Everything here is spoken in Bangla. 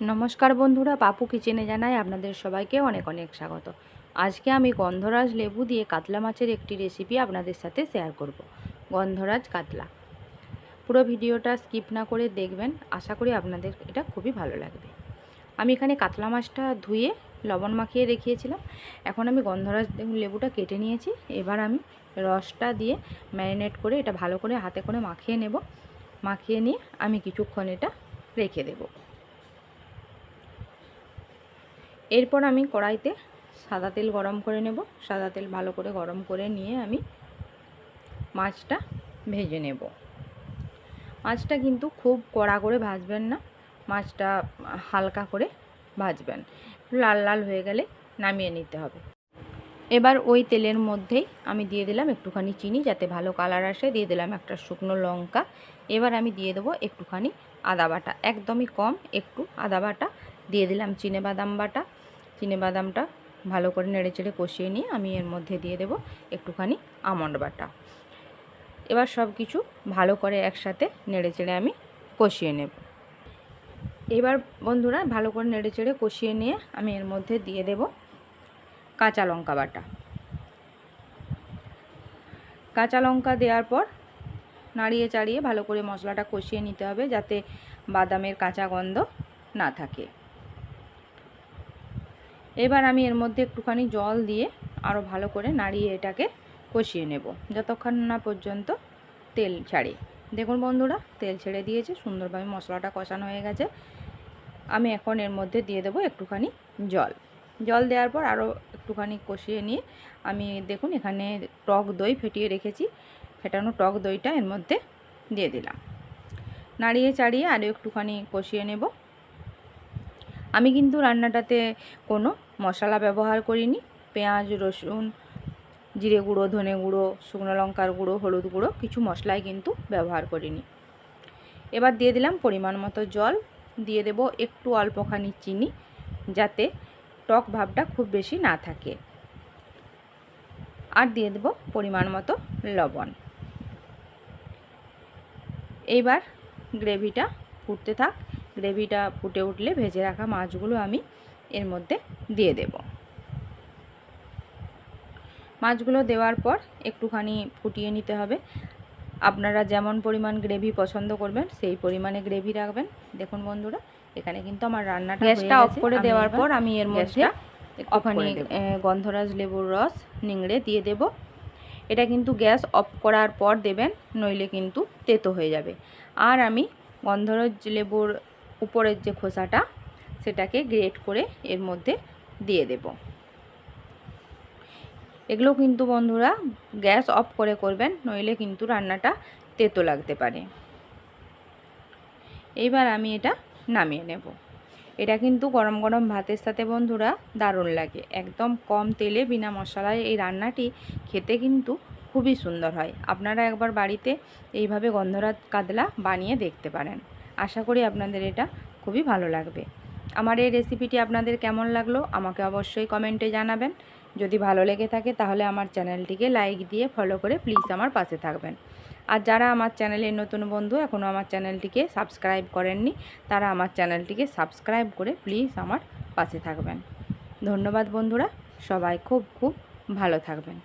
নমস্কার বন্ধুরা, পাপু কিচেনে জানাই আপনাদের সবাইকে অনেক অনেক স্বাগত। আজকে আমি গন্ধরাজ লেবু দিয়ে কাতলা মাছের একটি রেসিপি আপনাদের সাথে শেয়ার করব। গন্ধরাজ কাতলা। পুরো ভিডিওটা স্কিপ না করে দেখবেন, আশা করি আপনাদের এটা খুবই ভালো লাগবে। আমি এখানে কাতলা মাছটা ধুয়ে লবণ মাখিয়ে রেখেছিলাম এখন আমি গন্ধরাজ লেবুটা কেটে নিয়েছি। এবার আমি রসটা দিয়ে ম্যারিনেট করে এটা ভালো করে হাতে করে মাখিয়ে নেব। মাখিয়ে নিয়ে আমি কিছুক্ষণ এটা রেখে দেবো। এরপর আমি কড়াইতে সাদা তেল গরম করে নেব। সাদা তেল ভালো করে গরম করে নিয়ে আমি মাছটা ভেজে নেব। মাছটা কিন্তু খুব কড়া করে ভাজবেন না, মাছটা হালকা করে ভাজবেন। লাল লাল হয়ে গেলে নামিয়ে নিতে হবে। এবার ওই তেলের মধ্যেই আমি দিয়ে দিলাম একটুখানি চিনি যাতে ভালো কালার আসে। দিয়ে দিলাম একটা শুকনো লঙ্কা। এবার আমি দিয়ে দেবো একটুখানি আদা বাটা। একদমই কম, একটু আদা বাটা। দিয়ে দিলাম চিনে বাদাম বাটা। বাদামটা ভালো করে নেড়ে চেড়ে কষিয়ে নিয়ে আমি এর মধ্যে দিয়ে দেব একটুখানি আমন্ড বাটা। এবার সব কিছু ভালো করে একসাথে নেড়ে চেড়ে আমি কষিয়ে নেব। এবার বন্ধুরা ভালো করে নেড়ে চেড়ে কষিয়ে নিয়ে আমি এর মধ্যে দিয়ে দেব কাঁচা লঙ্কা বাটা। কাঁচা লঙ্কা দেওয়ার পর নাড়িয়ে চাড়িয়ে ভালো করে মশলাটা কষিয়ে নিতে হবে যাতে বাদামের কাঁচা গন্ধ না থাকে। এবার আমি এর মধ্যে একটুখানি জল দিয়ে আরও ভালো করে নাড়িয়ে এটাকে কষিয়ে নেব, যতক্ষণ না পর্যন্ত তেল ছাড়ে। দেখুন বন্ধুরা, তেল ছেড়ে দিয়েছে, সুন্দরভাবে মশলাটা কষানো হয়ে গেছে। আমি এখন এর মধ্যে দিয়ে দেবো একটুখানি জল। জল দেওয়ার পর আরও একটুখানি কষিয়ে নিয়ে আমি দেখুন এখানে টক দই ফেটিয়ে রেখেছি, ফেটানো টক দইটা এর মধ্যে দিয়ে দিলাম। নাড়িয়ে চাড়িয়ে আরও একটুখানি কষিয়ে নেব। আমি কিন্তু রান্নাটাতে কোনো মশলা ব্যবহার করিনি। পেঁয়াজ, রসুন, জিরে গুঁড়ো, ধনে গুঁড়ো, শুকনো লঙ্কার গুঁড়ো, হলুদ গুঁড়ো কিছু মশলাই কিন্তু ব্যবহার করিনি। এবার দিয়ে দিলাম পরিমাণ মতো জল। দিয়ে দেব একটু অল্পখানি চিনি যাতে টক ভাবটা খুব বেশি না থাকে। আর দিয়ে দেব পরিমাণ মতো লবণ। এইবার গ্রেভিটা ফুটতে থাক। গ্রেভিটা ফুটে উঠলে ভেজে রাখা মাছগুলো আমি এর মধ্যে দিয়ে দেব। মাছগুলো দেওয়ার পর একটুখানি ফুটিয়ে নিতে হবে। আপনারা যেমন পরিমাণ গ্রেভি পছন্দ করবেন সেই পরিমাণে গ্রেভি রাখবেন। দেখুন বন্ধুরা এখানে কিন্তু আমার রান্নাটা গ্যাসটা অফ করে দেওয়ার পর আমি এর মধ্যে ওখানে গন্ধরাজ লেবুর রস নিংড়ে দিয়ে দেব। এটা কিন্তু গ্যাস অফ করার পর দেবেন নইলে কিন্তু তেতো হয়ে যাবে। আর আমি গন্ধরাজ লেবুর উপরের যে খোসাটা, সেটাকে গ্রেট করে এর মধ্যে দিয়ে দেব। এগুলো কিন্তু বন্ধুরা গ্যাস অফ করে করবেন, নইলে কিন্তু রান্নাটা তেতো লাগতে পারে। এইবার আমি এটা নামিয়ে নেব। এটা কিন্তু গরম গরম ভাতের সাথে বন্ধুরা দারুণ লাগে। একদম কম তেলে বিনা মশলায় এই রান্নাটি খেতে কিন্তু খুবই সুন্দর হয়। আপনারা একবার বাড়িতে এইভাবে গন্ধরাজ কাতলা বানিয়ে দেখতে পারেন। আশা করি আপনাদের এটা খুবই ভালো লাগবে। আমার এই রেসিপিটি আপনাদের কেমন লাগল আমাকে অবশ্যই কমেন্টে জানাবেন। যদি ভালো লেগে থাকে তাহলে আমার চ্যানেলটিকে লাইক দিয়ে ফলো করে প্লিজ আমার পাশে থাকবেন। আর যারা আমার চ্যানেলের নতুন বন্ধু এখনও আমার চ্যানেলটিকে সাবস্ক্রাইব করেননি, তারা আমার চ্যানেলটিকে সাবস্ক্রাইব করে প্লিজ আমার পাশে থাকবেন। ধন্যবাদ বন্ধুরা, সবাই খুব খুব ভালো থাকবেন।